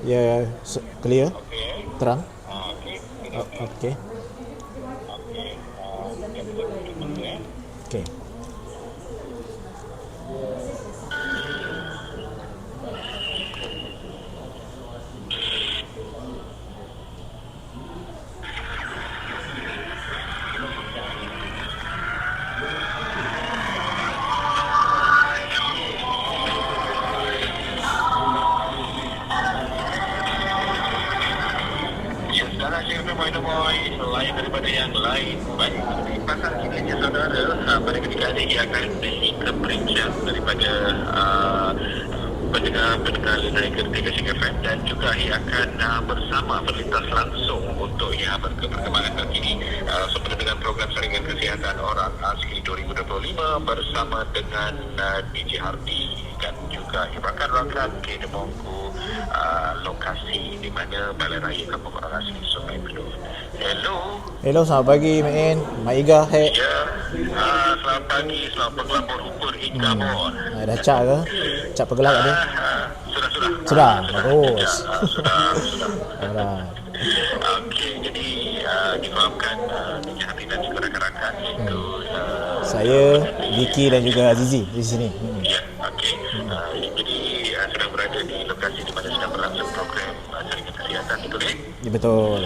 Ya, se- clear. Okey. Terang. Ah, okey. O- daripada uh, pendengar-pendengar Lenai Kerti Kasih FM dan juga ia akan uh, bersama berlintas langsung untuk ia berkembang terkini uh, sempena dengan program saringan kesihatan orang asli 2025 bersama dengan uh, DJ Hardy dan juga rakan-rakan ke Demongku uh, lokasi di mana Balai Raya Kampung Orang Asli Sungai Buloh. Hello. Hello, selamat pagi Mak In. Mak Iga, hey. Ya, uh, selamat pagi, selamat bergelambur ukur hingga hmm. bon. Ah, dah cak ke? Cak pergelap ada? Sudah, sudah. Sudah, Ah, bagus. Ah, sudah, sudah. Alright. Okey, jadi uh, difahamkan uh, Hati dan juga rakan-rakan iaitu uh, Saya, Vicky dan juga Azizi di sini. Hmm. Ya, okey. Uh, jadi uh, sedang berada di lokasi di mana sedang berlangsung program uh, jaringan kesihatan itu, eh? Ya, betul.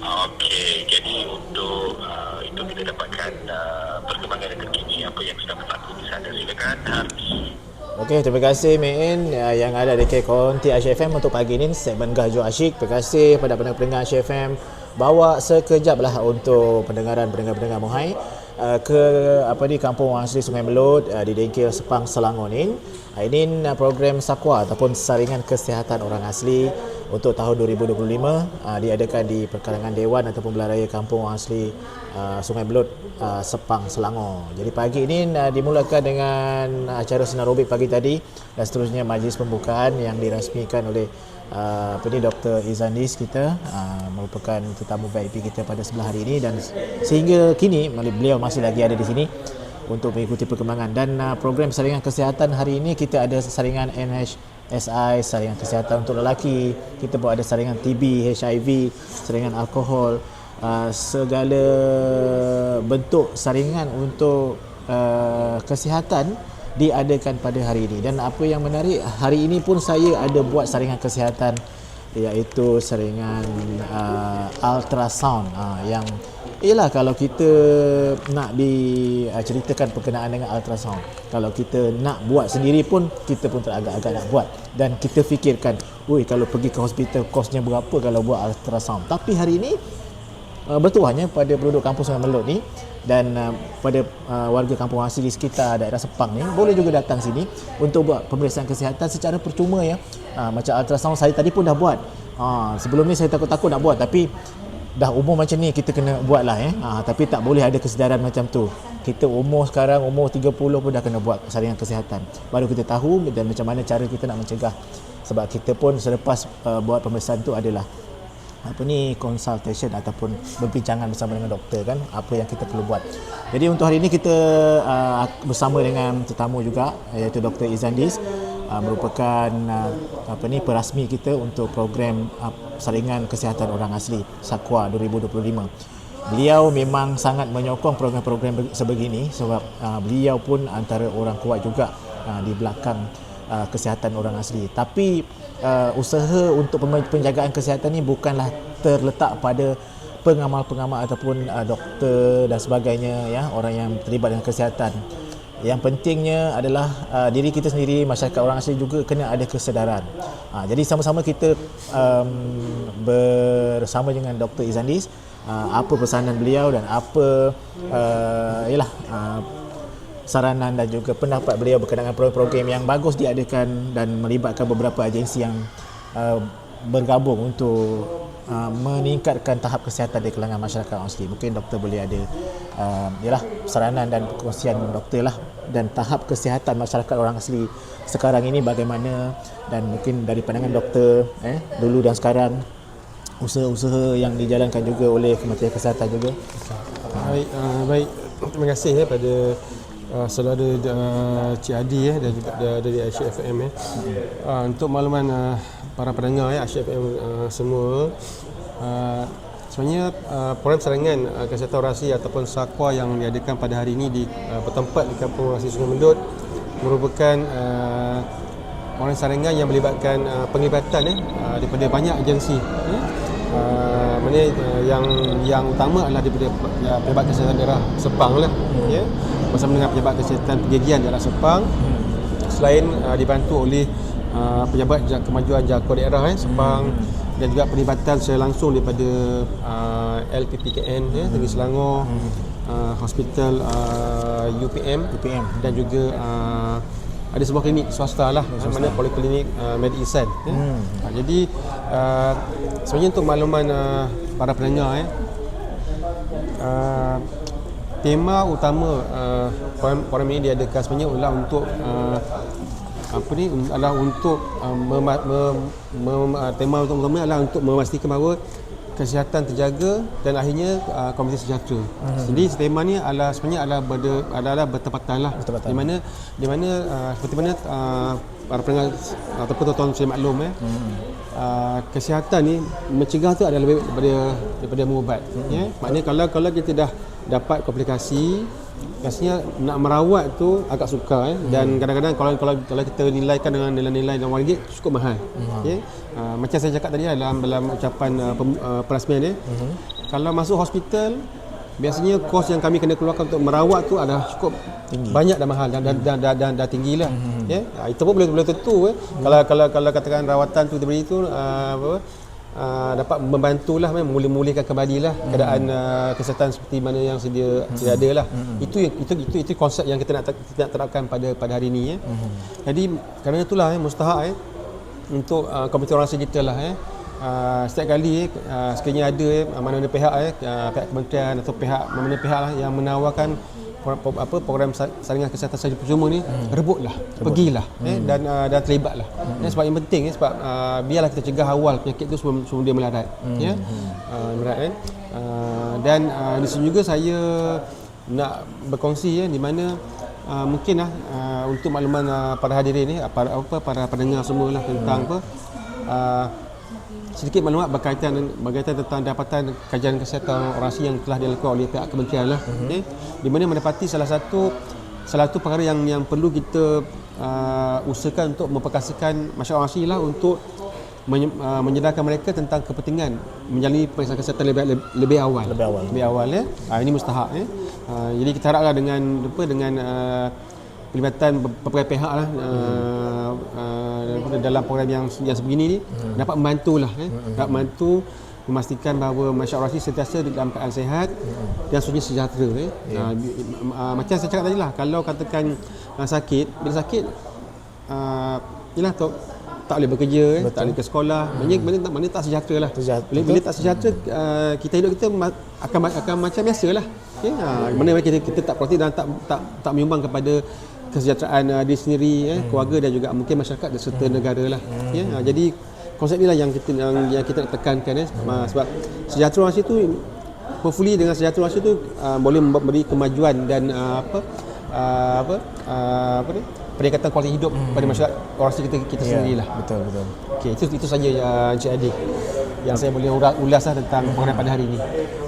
Okey, jadi untuk uh, itu kita dapatkan uh, perkembangan yang terkini apa yang sedang berlaku di sana. Silakan Hardi. Okey, terima kasih Mek In uh, yang ada di Konti Asyik FM untuk pagi ini segmen Gajo Asyik. Terima kasih pada pendengar-pendengar Asyik FM. Bawa sekejap lah untuk pendengaran pendengar-pendengar Muhai uh, ke apa di Kampung Asli Sungai Melut uh, di Dengkil Sepang Selangor ni. Uh, ini program Sakwa ataupun Saringan Kesihatan Orang Asli untuk tahun 2025 uh, diadakan di perkarangan Dewan ataupun Belaraya Kampung Asli uh, Sungai Belut uh, Sepang Selangor. Jadi pagi ini uh, dimulakan dengan acara senar robik pagi tadi dan seterusnya majlis pembukaan yang dirasmikan oleh uh, apa ni Dr. Izandis kita uh, merupakan tetamu VIP kita pada sebelah hari ini dan sehingga kini beliau masih lagi ada di sini untuk mengikuti perkembangan dan uh, program saringan kesihatan hari ini kita ada saringan NHSI, saringan kesihatan untuk lelaki, kita buat ada saringan TB, HIV, saringan alkohol, uh, segala bentuk saringan untuk uh, kesihatan diadakan pada hari ini. Dan apa yang menarik hari ini pun saya ada buat saringan kesihatan iaitu saringan uh, ultrasound uh, yang ialah kalau kita nak diceritakan berkenaan dengan ultrasound kalau kita nak buat sendiri pun kita pun teragak-agak nak buat dan kita fikirkan oi kalau pergi ke hospital kosnya berapa kalau buat ultrasound tapi hari ini uh, bertuahnya pada penduduk kampung Sungai Melut ni dan uh, pada uh, warga kampung asli sekitar daerah Sepang ni boleh juga datang sini untuk buat pemeriksaan kesihatan secara percuma ya. Uh, macam ultrasound saya tadi pun dah buat. Uh, sebelum ni saya takut-takut nak buat tapi dah umur macam ni kita kena buat lah eh. Uh, tapi tak boleh ada kesedaran macam tu. Kita umur sekarang umur 30 pun dah kena buat saringan kesihatan. Baru kita tahu dan macam mana cara kita nak mencegah. Sebab kita pun selepas uh, buat pemeriksaan tu adalah apa ni consultation ataupun berbincangan bersama dengan doktor kan apa yang kita perlu buat. Jadi untuk hari ini kita uh, bersama dengan tetamu juga iaitu Dr. Izandis uh, merupakan uh, apa ni perasmi kita untuk program uh, saringan kesihatan orang asli Sakwa 2025. Beliau memang sangat menyokong program-program sebegini sebab uh, beliau pun antara orang kuat juga uh, di belakang uh, kesihatan orang asli. Tapi uh, usaha untuk penjagaan kesihatan ini bukanlah terletak pada pengamal-pengamal ataupun uh, doktor dan sebagainya ya orang yang terlibat dengan kesihatan. Yang pentingnya adalah uh, diri kita sendiri, masyarakat orang asli juga kena ada kesedaran. Uh, jadi sama-sama kita um, bersama dengan Dr. Izandis uh, apa pesanan beliau dan apa uh, yalah uh, saranan dan juga pendapat beliau berkenaan program-program yang bagus diadakan dan melibatkan beberapa agensi yang uh, bergabung untuk uh, meningkatkan tahap kesihatan di kalangan masyarakat asli. Mungkin doktor boleh ada uh, yalah saranan dan perkongsian doktor lah dan tahap kesihatan masyarakat orang asli sekarang ini bagaimana dan mungkin dari pandangan doktor eh dulu dan sekarang usaha-usaha yang dijalankan juga oleh Kementerian Kesihatan juga. Baik, uh, baik. Terima kasih ya pada uh, saudara uh, Cik Adi eh, dan juga da- dari Asia FM eh. Uh, untuk makluman uh, para pendengar eh, Asia FM uh, semua. Uh, sebenarnya uh, program saringan uh, kesihatan orasi ataupun sakwa yang diadakan pada hari ini di uh, bertempat di Kampung Orasi Sungai Mendut merupakan uh, orang saringan yang melibatkan uh, penglibatan eh, uh, daripada banyak agensi eh. Uh, mana uh, yang yang utama adalah daripada uh, pejabat kesihatan daerah Sepang lah ya. Bersama dengan pejabat kesihatan penjajian daerah Sepang. Selain uh, dibantu oleh uh, pejabat ja- kemajuan jangkau daerah eh, Sepang dan juga perlibatan secara langsung daripada uh, LPPKN ya, Negeri Selangor uh, hospital uh, UPM UPM. dan juga uh, ada sebuah klinik swasta lah swasta. mana poliklinik uh, Med Insan ya. Hmm. Uh, jadi uh, sebenarnya untuk makluman uh, para pendengar eh uh, tema utama uh, forum, forum ini diadakan sebenarnya adalah untuk uh, apa ni un- adalah untuk uh, mem, mem, uh, tema utama adalah untuk memastikan bahawa kesihatan terjaga dan akhirnya uh, komuniti sejahtera. Hmm. Jadi tema ni adalah sebenarnya adalah berda, adalah bertepatan lah. Bertepatan. Di mana di mana uh, seperti mana uh, para pendengar ataupun tuan-tuan saya maklum eh. Hmm. Uh, kesihatan ni mencegah tu adalah lebih daripada daripada mengubat hmm. ya maknanya kalau kalau kita dah dapat komplikasi rasanya nak merawat tu agak sukar eh? dan kadang-kadang kalau kalau kalau kita nilaikan dengan nilai-nilai dalam ringgit cukup mahal. Ya uh, macam saya cakap tadi lah dalam dalam ucapan uh, pem, uh, perasmian eh. Kalau masuk hospital biasanya kos yang kami kena keluarkan untuk merawat tu adalah cukup tinggi. banyak dan mahal dan dan dan, dan, dan, dan tinggi lah. Hmm. ya uh, itu pun boleh boleh tentu eh. Hmm. kalau kalau kalau katakan rawatan tu diberi tu uh, apa Uh, dapat membantulah memulih-mulihkan kembali lah hmm. keadaan uh, kesihatan seperti mana yang sedia hmm. sedia ada lah. Hmm. Itu yang itu itu itu konsep yang kita nak kita nak terapkan pada pada hari ini ya. Hmm. Jadi kerana itulah eh, mustahak eh untuk uh, komite orasi kita lah eh Uh, setiap kali uh, sekiranya ada eh, mana-mana pihak eh, uh, pihak kementerian atau pihak mana-mana pihak lah yang menawarkan apa program sa- saringan kesihatan secara percuma ni hmm. rebutlah Rebut. pergilah hmm. eh, dan uh, dan terlibatlah hmm. eh, sebab yang penting eh, sebab uh, biarlah kita cegah awal penyakit tu sebelum, sebelum dia melarat hmm. ya uh, melarat eh. uh, dan uh, di sini juga saya nak berkongsi ya di mana uh, mungkin lah uh, untuk makluman uh, para hadirin ni para apa para pendengar semualah tentang hmm. apa uh, sedikit maklumat berkaitan berkaitan tentang dapatan kajian kesihatan orasi yang telah dilakukan oleh pihak kementerian lah uh-huh. okay? di mana mendapati salah satu salah satu perkara yang yang perlu kita uh, usahakan untuk memperkasakan masyarakat orasi lah untuk menye, uh, menyedarkan mereka tentang kepentingan menjalani pemeriksaan kesihatan lebih, lebih, lebih awal Lebih awal. lebih awal ya uh, ini mustahak ya uh, jadi kita haraplah dengan apa dengan uh, pelibatan berbagai pihak lah uh, uh, dalam program yang yang sebegini ni hmm. dapat membantulah eh hmm. dapat membantu memastikan bahawa masyarakat orasi sentiasa dalam keadaan sihat hmm. dan sunyi sejahtera eh. Yeah. Uh, uh, macam saya cakap tadi lah kalau katakan uh, sakit bila sakit uh, yalah tu tak boleh bekerja eh, tak boleh ke sekolah hmm. mana mana tak mana tak sejahtera lah bila, bila tak sejahtera uh, kita hidup kita ma- akan akan macam biasalah okay? uh, mana kita kita tak produktif dan tak tak tak menyumbang kepada kesejahteraan uh, diri sendiri eh, hmm. keluarga dan juga mungkin masyarakat dan serta hmm. negara lah hmm. ya uh, jadi konsep inilah yang kita yang, yang kita nak tekankan eh hmm. sebab sejahtera orasi tu hopefully dengan sejahtera orasi tu uh, boleh memberi kemajuan dan uh, apa uh, apa uh, apa ni peningkatan kualiti hidup hmm. pada masyarakat orasi kita kita Ya, sendirilah Betul betul. okey itu itu saja uh, Encik Adi yang saya boleh ulas lah tentang program pada hari ini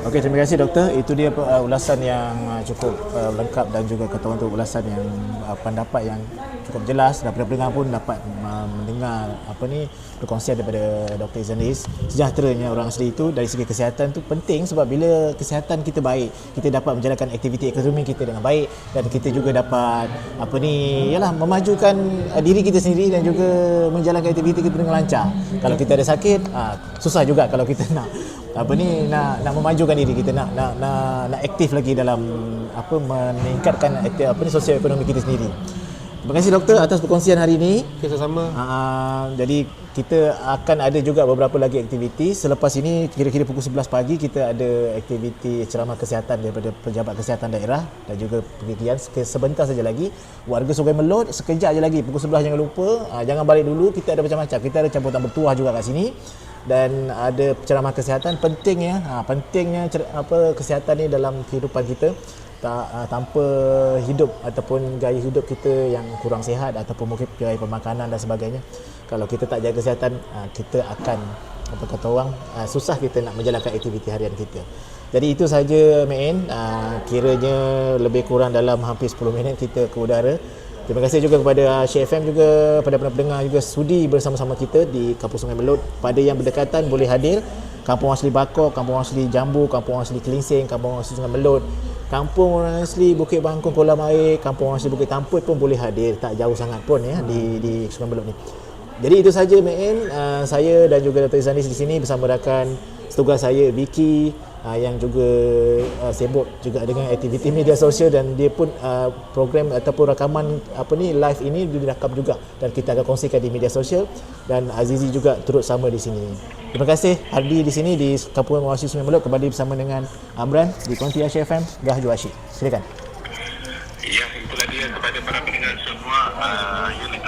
Okey, terima kasih doktor. Itu dia uh, ulasan yang uh, cukup uh, lengkap dan juga ketahuan untuk ulasan yang uh, pendapat yang cukup jelas dan pendengar pun dapat uh, mendengar apa ni perkongsian daripada Dr. Izanis. Sejahteranya orang asli itu dari segi kesihatan tu penting sebab bila kesihatan kita baik, kita dapat menjalankan aktiviti ekonomi kita dengan baik dan kita juga dapat apa ni yalah memajukan uh, diri kita sendiri dan juga menjalankan aktiviti kita dengan lancar. Kalau kita ada sakit, uh, susah juga kalau kita nak apa ni nak nak memajukan diri kita nak nak nak, nak aktif lagi dalam apa meningkatkan apa ni sosial ekonomi kita sendiri. Terima kasih doktor atas perkongsian hari ini. okay, sama-sama Uh, jadi kita akan ada juga beberapa lagi aktiviti. Selepas ini kira-kira pukul 11 pagi kita ada aktiviti ceramah kesihatan daripada pejabat kesihatan daerah dan juga penelitian Seke- sebentar saja lagi. Warga Sungai Melot sekejap aja lagi pukul 11 jangan lupa. Uh, jangan balik dulu. Kita ada macam-macam. Kita ada campuran bertuah juga kat sini dan ada ceramah kesihatan pentingnya ha, pentingnya cer- apa kesihatan ni dalam kehidupan kita tak, uh, tanpa hidup ataupun gaya hidup kita yang kurang sihat ataupun mungkin gaya pemakanan dan sebagainya kalau kita tak jaga kesihatan uh, kita akan apa kata orang uh, susah kita nak menjalankan aktiviti harian kita jadi itu saja Main uh, kiranya lebih kurang dalam hampir 10 minit kita ke udara Terima kasih juga kepada Syed FM juga pada pendengar juga sudi bersama-sama kita di Kampung Sungai Melot. Pada yang berdekatan boleh hadir. Kampung Asli Bakok, Kampung Asli Jambu, Kampung Asli Kelinsing, Kampung Asli Sungai Melot. Kampung Asli Bukit Bangkong Kolam Air, Kampung Asli Bukit Tamput pun boleh hadir. Tak jauh sangat pun ya di di Sungai Melot ni. Jadi itu saja Main. Uh, saya dan juga Dr. Izanis di sini bersama rakan setugas saya Vicky uh, yang juga uh, sibuk juga dengan aktiviti media sosial dan dia pun uh, program ataupun rakaman apa ni live ini direkam juga dan kita akan kongsikan di media sosial dan Azizi juga turut sama di sini. Terima kasih hadir di sini di Kampungan Mawasi Sungai Melot kembali bersama dengan Amran di Konti Asia FM Gahju Asyik. Silakan. Ya, itulah dia kepada para pendengar semua. Uh,